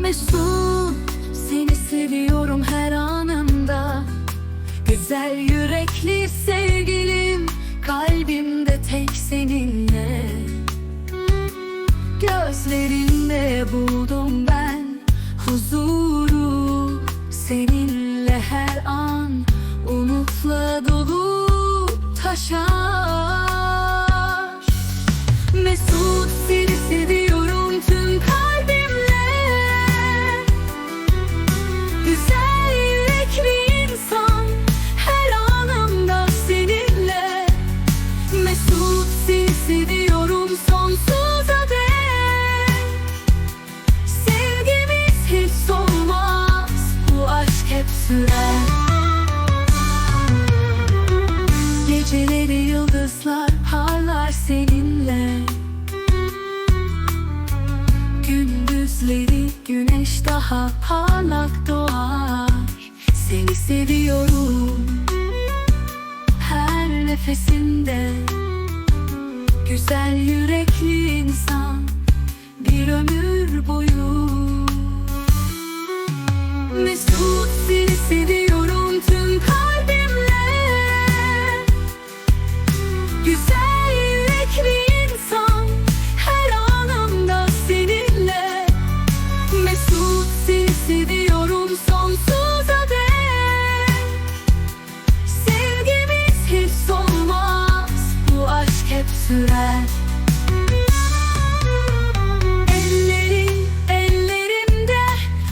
Mesut Seni seviyorum her anında. Güzel yürekli sevgilim Kalbimde tek seninle. Gözlerinde buldum ben huzuru Seninle her an umutla dolu taşar sürer Geceleri yıldızlar parlar seninle. Gündüzleri güneş daha parlak doğar. Seni seviyorum. Her nefesinde Güzel yürekli insan hep sürer.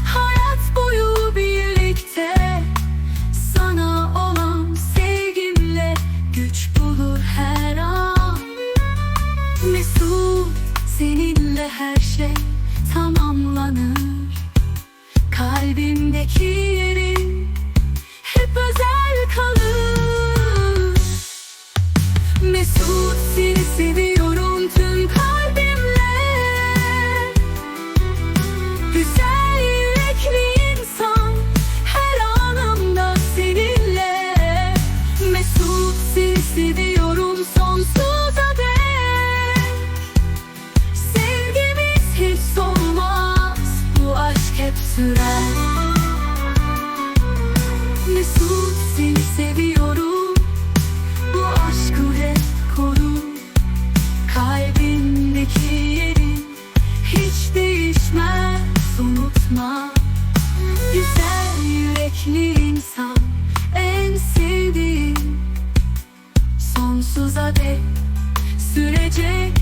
Hayat boyu birlikte. Sana olan sevgimle güç bulur her an. Mesut seninle her şey tamamlanır. Kalbimdeki sürer. Mesut seni seviyorum. Bu aşkı hep koru Kalbindeki yerin hiç değişmez unutma. Güzel yürekli insan en sevdiğim. Sonsuza dek sürecek